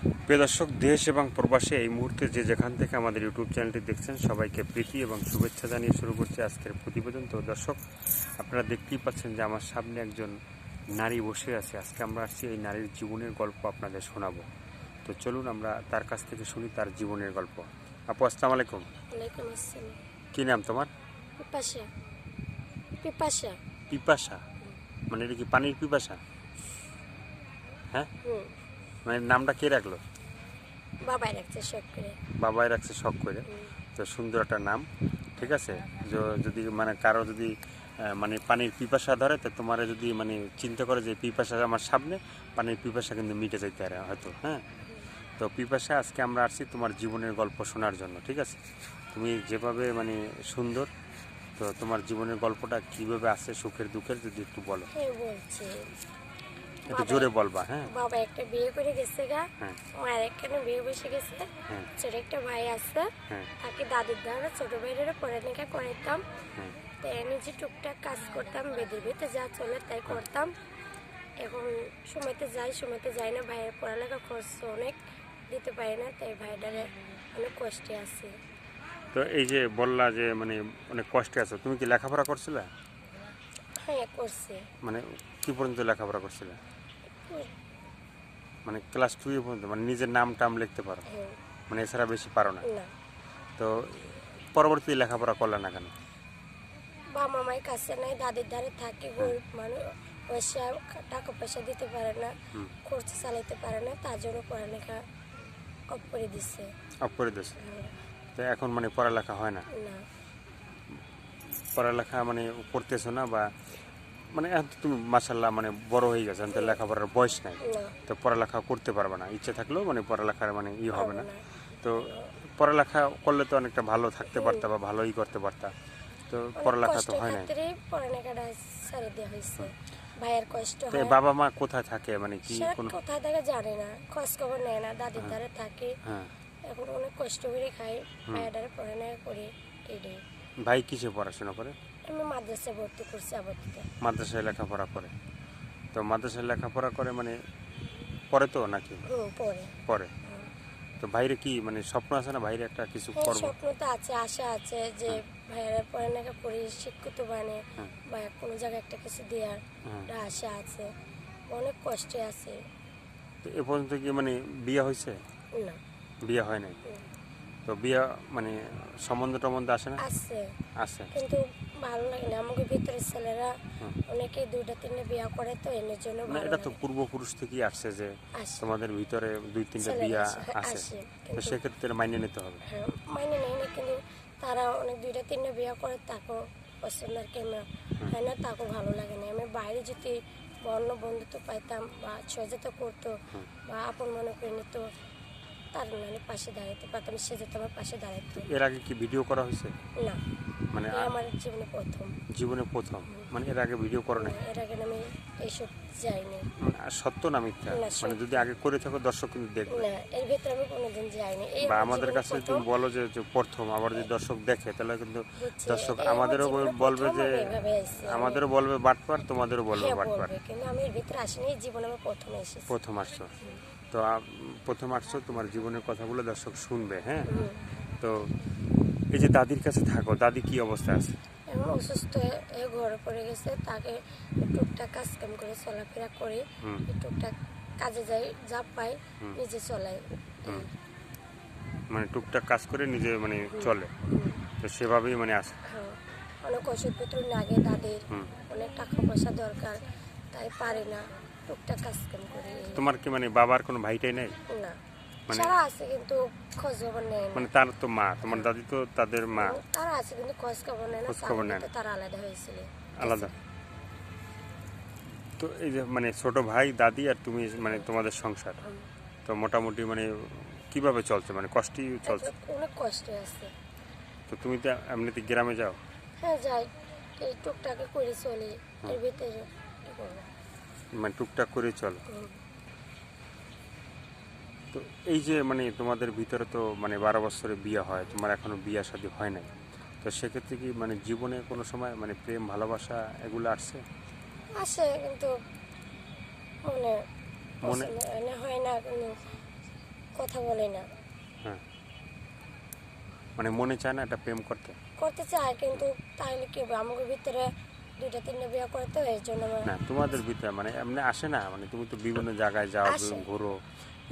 প্রিয় দর্শক দেশ এবং প্রবাসে এই মুহূর্তে যে যেখান থেকে আমাদের ইউটিউব চ্যানেলটি দেখছেন সবাইকে প্রীতি এবং শুভেচ্ছা জানিয়ে শুরু করছে আজকের প্রতিবেদন। তো দর্শক আপনারা দেখতেই পাচ্ছেন যে আমার সামনে একজন নারী বসে আছে। আজকে আমরা আসছি এই নারীর জীবনের গল্প আপনাদের শোনাবো। তো চলুন আমরা তার কাছ থেকে শুনি তার জীবনের গল্প। আপু আসসালামু আলাইকুম। কী নাম তোমার? পিপাসা। পিপাসা। পিপাসা? মানে এটা কি পানির পিপাসা? হ্যাঁ? মানে নামটা কে রাখল? বাবাই রাখছে শখ করে। বাবাই রাখছে শখ করে। তো সুন্দর একটা নাম ঠিক আছে? য- যদি মানে কারও যদি মানে পানির পিপাসা ধরে তো তোমার যদি মানে চিন্তা করে যে পিপাসা আমার সামনে পানির পিপাসা কিন্তু মিটে যাইতে পারে হয়তো হ্যাঁ? তো পিপাসা আজকে আমরা আসছি তোমার জীবনের গল্প শোনার জন্য ঠিক আছে? তুমি যেভাবে মানে সুন্দর তো তোমার জীবনের গল্পটা কীভাবে আছে সুখের দুঃখের যদি একটু বলো। হ্যাঁ বলছে। একটু জোরে বলবা হ্যাঁ। বাবা একটা বিয়ে করে গেছে গা। হ্যাঁ। মায়ের একখানে বিয়ে বসে গেছে। হ্যাঁ। ছোট একটা ভাই আছে। হ্যাঁ। তাকে দাদির দ্বারা ছোট ভাইয়ের পড়ালেখা করাইতাম। তো এনে যে টুকটাক কাজ করতাম বেদের ভিতরে যা চলে তাই করতাম। এখন সময়তে যাই সময়তে যাই না ভাইয়ের পড়ালেখা খরচ অনেক দিতে পারি না তাই ভাইটারে অনেক কষ্টে আছে। তো এই যে বললা যে মানে অনেক কষ্টে আছো তুমি কি লেখাপড়া করছিলে? হ্যাঁ করছে। মানে কি পর্যন্ত লেখাপড়া করছিলে? মানে ক্লাস টু পর্যন্ত মানে নিজের নাম টাম লিখতে পারো। হ্যাঁ। মানে এছাড়া বেশি পারো না। তো পরবর্তী লেখাপড়া করলে না কেন? বা মায়ের কাছে নাই দাদির ধারে থাকে গরিব মানুষ পয়সা টাকা পয়সা দিতে পারে না। খরচ চালাইতে পারে না তার জন্য পড়ালেখা অফ করে দিচ্ছে অফ করে দিয়েছে হ্যাঁ, তো এখন মানে পড়ালেখা হয় না? না। পড়ালেখা মানে করতেছো না বা মানে তুমি মাসাল্লাহ মানে বড় হয়ে গেছে তো লেখাপড়ার বয়স নাই। তো পড়ালেখা করতে পারবে না ইচ্ছে থাকলেও মানে পড়ালেখার মানে ই হবে না। তো পড়ালেখা করলে তো অনেকটা ভালো থাকতে পারতা বা ভালোই করতে পারতা। তো পড়ালেখা তো হয় না ভাইয়ের কষ্ট হয়। বাবা মা কোথায় থাকে? মানে কি কোনো কোথায় থাকে জানে না খোঁজ খবর নেয় না দাদির ধারে থাকে। হ্যাঁ। এখন অনেক কষ্ট করে খাই ভাইয়ের ধারে পড়ালেখা করি ভাই কিসে পড়াশোনা করে? আমি মাদ্রাসায় ভর্তি করছি আবর্তিত মাদ্রাসায় লেখাপড়া করে। তো মাদ্রাসায় লেখাপড়া করে মানে পরে তো নাকি? পরে। পরে। তো বাইরে কি মানে স্বপ্ন আছে না বাইরে একটা কিছু হ্যাঁ করব? স্বপ্ন তো আছে আশা আছে যে ভাইয়েরা পড়ালেখা করে শিক্ষিত বানে হ্যাঁ। বা কোনো জায়গায় একটা কিছু দেওয়ার হ্যাঁ। একটা আশা আছে। অনেক কষ্টে আছে। তো এ পর্যন্ত কি মানে বিয়ে হয়েছে? না। বিয়ে হয় নাই? তো বিয়ে মানে সম্বন্ধ টম্বন্ধ আসে না? আছে আছে কিন্তু ভালো লাগে না। আমাকে ভিতরের ছেলেরা হুম। অনেকে দুইটা তিনটা বিয়া করে তো এর জন্য মানে এটা তো পূর্বপুরুষ থেকেই আসছে যে তোমাদের ভিতরে দুই তিনটা বিয়া আছে তো সেক্ষেত্রে মাইনে নিতে হবে। হ্যাঁ মাইনে নেয় না কিন্তু তারা অনেক দুইটা তিনটা বিয়া করে তাকেও পছন্দ আর কেন হয় না? তাকেও ভালো লাগে না। আমি বাইরে যদি অন্য বন্ধুত্ব পাইতাম বা সহযোগিতা করতো বা আপন মনে করে নিত তার মানে পাশে দাঁড়াইতে পারতাম সে যেত আমার পাশে দাঁড়াইতো। এর আগে কি ভিডিও করা হয়েছে? না। মানে আমার জীবনে প্রথম। জীবনে প্রথম? মানে এর আগে ভিডিও করো নাই? এর আগে আমি এইসব যাইনি। মানে আর সত্য না মিথ্যা? মানে যদি আগে করে থাকো দর্শক কিন্তু দেখবে। না এর ভিতরে আমি কোনোদিন যাইনি। বা আমাদের কাছে তুমি বলো যে প্রথম আবার যদি দর্শক দেখে তাহলে কিন্তু দর্শক আমাদেরও বলবে যে আমাদেরও বলবে বাটপার তোমাদেরও বলবে হ্যাঁ বাটপার। কিন্তু আমি এর ভিতরে আসিনি জীবনে আমি প্রথম এসেছি। প্রথম আসছো। তো প্রথম আসছো তোমার জীবনের কথাগুলো দর্শক শুনবে হ্যাঁ? তো এই যে দাদির কাছে থাকো দাদি কি অবস্থা আছে? এখন অসুস্থ হয়ে এ ঘরে পড়ে গেছে তাকে টুকটাক কাজ কাম করে চলাফেরা করি হুম। টুকটাক কাজে যাই যা পাই নিজে চলাই। হুম। মানে টুকটাক কাজ করে নিজে মানে চলে। তো সেভাবেই মানে আসে। হ্যাঁ। অনেক ওষুধপত্র লাগে দাদির হুম। অনেক টাকা পয়সা দরকার তাই পারি না টুকটাক কাজ কাম করি। তোমার কি মানে বাবার কোনো ভাইটাই নেই? না। মানে- সারা আছে কিন্তু খোঁজ খবর নেয় না। মানে তার তো মা তোমার দাদি তো তাদের মা। তারা আছে কিন্তু খোঁজ খবর নেয় না খোঁজ খবর নেয় তারা আলাদা হয়েছিল। আলাদা। তো এই যে মানে ছোট ভাই দাদি আর তুমি মানে তোমাদের সংসার। তো মোটামুটি মানে কীভাবে চলছে? মানে কষ্টই চলছে? অনেক কষ্ট আছে। তো তুমি তো এমনিতে গ্রামে যাও? হ্যাঁ যাই। এই টুকটাকে করে চলি। এর ভিতরে মানে টুকটাক করে চলো। তো এই যে মানে তোমাদের ভিতরে তো মানে বারো বছরে বিয়ে হয় তোমার এখনও বিয়ে শাদী হয় নাই। তো সেক্ষেত্রে কি মানে জীবনে কোনো সময় মানে প্রেম ভালোবাসা এগুলো আসছে? আসে কিন্তু মানে মনে পছন্দ হয় না কথা বলি না। হ্যাঁ। মানে মনে চায় না এটা প্রেম করতে? করতে চায় কিন্তু তাহলে কি আমাকে ভিতরে দুইটা তিনটা বিয়ে করতে হয় এর জন্য না তোমাদের ভিতরে মানে এমনি আসে না? মানে তুমি তো বিভিন্ন জায়গায় যাও। ঘুরো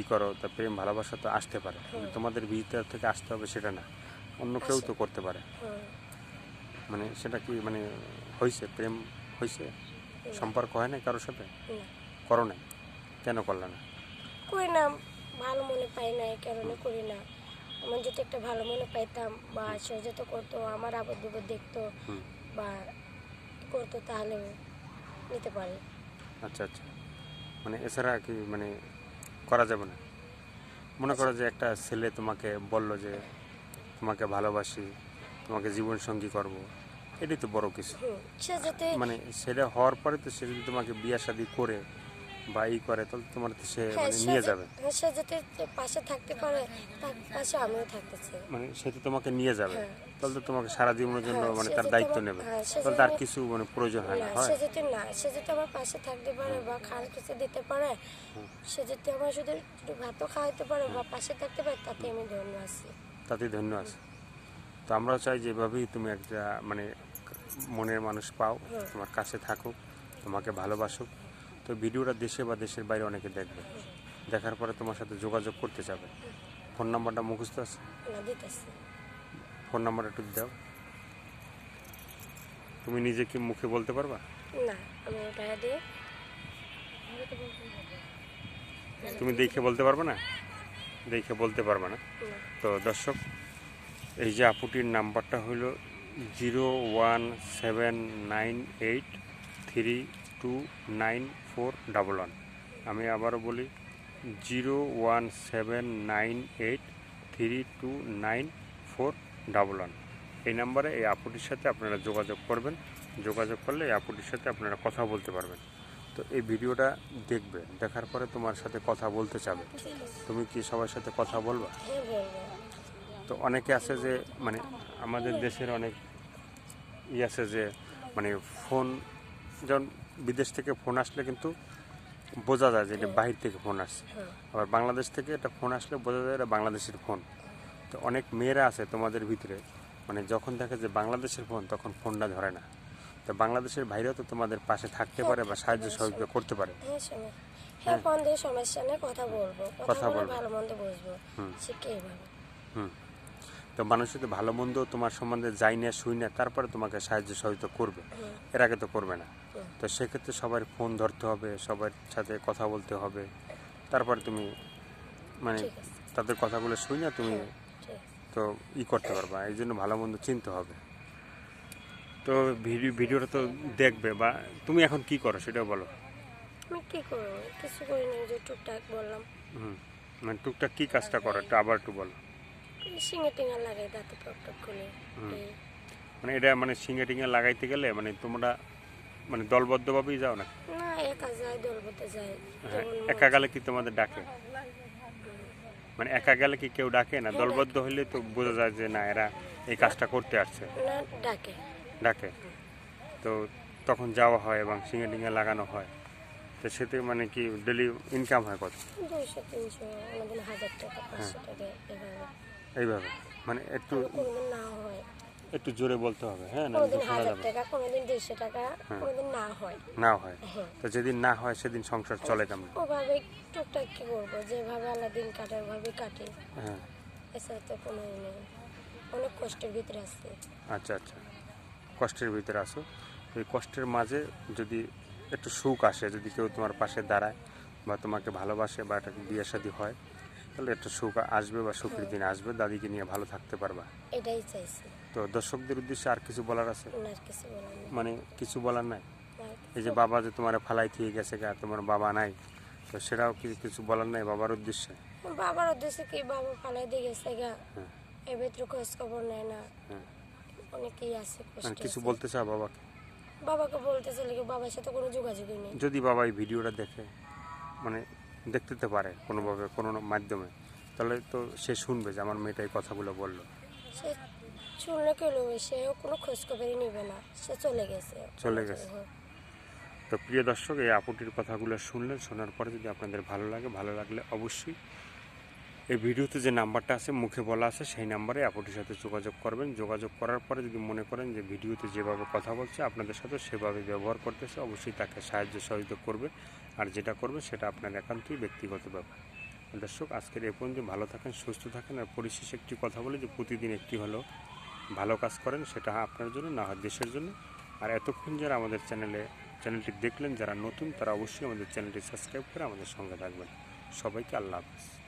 ই করো তা প্রেম ভালোবাসা তো আসতে পারে। তোমাদের ভিতর থেকে আসতে হবে সেটা না। অন্য কেউ তো করতে পারে। মানে সেটা কি মানে হয়েছে প্রেম হয়েছে সম্পর্ক হয় না কারোর সাথে? করো নাই? কেন করলে না? করি না ভালো মনে পাই না এই কারণে করি না। আমার যদি একটা ভালো মনে পাইতাম বা সহযোগিতা করতো আমার আবদ বিপদ দেখতো বা করতো তাহলে নিতে পারি। আচ্ছা আচ্ছা। মানে এছাড়া কি মানে করা যাবে না। মনে করো যে একটা ছেলে তোমাকে বলল যে তোমাকে ভালোবাসি তোমাকে জীবন সঙ্গী করব। এটাই তো বড় কিছু। মানে সেটা হওয়ার পরে তো সে যদি তোমাকে বিয়ে শাদি করে বা ই করে তাহলে তোমার তো সে হ্যাঁ, মানে নিয়ে যাবে। হ্যাঁ, সে যাতে পাশে থাকতে পারে তার পাশে আমিও থাকতে চাই মানে সে তো তোমাকে নিয়ে যাবে। হ্যাঁ। তাহলে তো তোমাকে সারা জীবনের জন্য মানে তার দায়িত্ব নেবে। তাহলে তার কিছু মানে প্রয়োজন হয় না সে যদি না সে যদি আমার পাশে থাকতে পারে বা খাওয়ার কিছু দিতে পারে সে যদি আমার শুধু একটু ভাতও খাওয়াতে পারে বা পাশে থাকতে পারে তাতে আমি ধন্য আছি। তাতেই ধন্য আছে। তো আমরাও চাই যেভাবেই তুমি একটা মানে মনের মানুষ পাও তোমার কাছে থাকুক তোমাকে ভালোবাসুক। তো ভিডিওটা দেশে বা দেশের বাইরে অনেকে দেখবে। দেখার পরে তোমার সাথে যোগাযোগ করতে যাবে। ফোন নাম্বারটা মুখস্থ আছে? ফোন নাম্বার একটু দাও। তুমি নিজে কি মুখে বলতে পারবা? না আমি ওটা দিয়ে তুমি দেখে বলতে পারবে না? দেখে বলতে পারবে না? না তো দর্শক এই যে আপুটির নাম্বারটা হলো zero one seven nine eight three two nine four double one আমি আবারও বলি zero one seven nine eight three two nine four double one এই নাম্বারে এই আপুটির সাথে আপনারা যোগাযোগ করবেন। যোগাযোগ করলে এই আপুটির সাথে আপনারা কথা বলতে পারবেন। তো এই ভিডিওটা দেখবে, দেখার পরে তোমার সাথে কথা বলতে চাবে। তুমি কি সবার সাথে কথা বলবা? তো অনেকে আছে যে মানে আমাদের দেশের অনেক ই আছে যে মানে ফোন যেমন বিদেশ থেকে ফোন আসলে কিন্তু বোঝা যায় যে এটা বাহির থেকে ফোন আসছে। হ্যাঁ আবার বাংলাদেশ থেকে এটা ফোন আসলে বোঝা যায় এটা বাংলাদেশের ফোন তো অনেক মেয়েরা আছে তোমাদের ভিতরে মানে যখন দেখে যে বাংলাদেশের ফোন তখন ফোনটা ধরে না। তো বাংলাদেশের বাইরেও তো তোমাদের পাশে থাকতে পারে বা সাহায্য সহযোগিতা করতে পারে। হ্যাঁ হ্যাঁ ফোন দিয়ে সমস্যা নেই কথা বলব। কথা বলব। ভালো মন্দ বুঝব। শিখে হুম। তো মানুষ যদি ভালো মন্দ তোমার সম্বন্ধে যাই না শুই না তারপরে তোমাকে সাহায্য সহযোগিতা করবে। এর আগে তো করবে না। তো সেক্ষেত্রে সবার ফোন ধরতে হবে সবার সাথে কথা বলতে হবে। তারপরে তুমি মানে তাদের কথাগুলো শুই না তুমি তো ই করতে পারবা। এই জন্য ভালো মন্দ চিনতে হবে। তো ভিডিও ভিডিওটা তো দেখবে বা তুমি এখন কি করো সেটাও বলো। আমি কি করব? কিছু করিনি যে টুকটাক বললাম। হুম মানে টুকটাক কি কাজটা করো? একটু আবার একটু বলো। দাঁতে টক টক করে। হুম। মানে এটা মানে সিঙ্গে টিঙ্গে লাগাইতে গেলে মানে তোমরা মানে দলবদ্ধভাবেই যাও না না একা যায় হ্যাঁ একা গেলে কি তোমাদের ডাকে? মানে একা গেলে কি কেউ ডাকে না? হ্যাঁ, দলবদ্ধ হলে তো বোঝা যায় যে না এরা এই কাজটা করতে আসছে। ডাকে। ডাকে। তো তখন যাওয়া হয় এবং সিঙ্গে টিঙ্গে লাগানো হয়। তো সেতে মানে কি ডেলি ইনকাম হয় কত? দুইশো তিনশো কোনোদিন হাজার টাকা হ্যাঁ। পাঁচশো টাকা এভাবে। এইভাবে। মানে একটু না হয়। একটু জোরে বলতে হবে হ্যাঁ না শোনা যাবে। টাকা কোনোদিন দুইশো টাকা কোনোদিন না হয়। না হয়। হ্যাঁ। তো যেদিন না হয় সেদিন সংসার চলে কেমন? ওভাবে টুকটাক কি করব যেভাবে আল্লাহ দিন কাটে ওভাবে কাটে। হ্যাঁ। এছাড়া তো কোনো নেই। অনেক কষ্টের ভিতরে আছে। আচ্ছা আচ্ছা। কষ্টের ভিতরে আসো এই কষ্টের মাঝে যদি একটু সুখ আসে যদি কেউ তোমার পাশে দাঁড়ায় বা তোমাকে ভালোবাসে বা একটা বিয়ে শাদী হয় তাহলে একটা সুখ আসবে বা সুখের দিন আসবে দাদিকে নিয়ে ভালো থাকতে পারবা। এটাই চাইছি। তো দর্শকদের উদ্দেশ্যে আর কিছু বলার আছে? ওনার কিছু বলার নেই। মানে কিছু বলার নাই? এই যে বাবা যে তোমার ফালাই দিয়ে গেছে গা তোমার বাবা নাই তো সেটাও কি কিছু বলার নাই বাবার উদ্দেশ্যে? বাবার উদ্দেশ্যে কি বাবা ফালাই দিয়ে গেছে গা? হ্যাঁ। এর ভিতরে খোঁজ খবর নেয় না। হ্যাঁ। অনেকেই আছে মানে কিছু বলতে চাও বাবাকে? বাবাকে বলতেছে কি বাবার সাথে কোনো যোগাযোগই নেই? যদি বাবা এই ভিডিওটা দেখে মানে দেখতে পারে কোনোভাবে কোনো মাধ্যমে। তাহলে তো সে শুনবে যে আমার মেয়েটাই এই কথাগুলো বলল। সে শুনলে কেন সেও কোনো খোঁজ খবরই নেবে না। সে চলে গেছে। চলে গেছে। তো প্রিয় দর্শক এই আপুটির কথাগুলো শুনলেন শোনার পরে যদি আপনাদের ভালো লাগে ভালো লাগলে অবশ্যই এই ভিডিওতে যে নাম্বারটা আছে, মুখে বলা আছে, সেই নাম্বারে আপুটির সাথে যোগাযোগ করবেন। যোগাযোগ করার পরে যদি মনে করেন যে ভিডিওতে যেভাবে কথা বলছে, আপনাদের সাথে সেভাবে ব্যবহার করতেছে, অবশ্যই তাকে সাহায্য সহযোগিতা করবে আর যেটা করবে সেটা আপনার একান্তই ব্যক্তিগত ব্যাপার। দর্শক, আজকের এ পর্যন্ত ভালো থাকেন, সুস্থ থাকেন, আর পরিশেষে একটি কথা বলে যে, প্রতিদিন একটি হলো ভালো কাজ করেন, সেটা আপনার জন্য না হয় দেশের জন্য। আর এতক্ষণ যারা আমাদের চ্যানেলে, চ্যানেলটি দেখলেন, যারা নতুন, তারা অবশ্যই আমাদের চ্যানেলটি সাবস্ক্রাইব করে আমাদের সঙ্গে থাকবেন। সবাইকে আল্লাহ হাফিজ।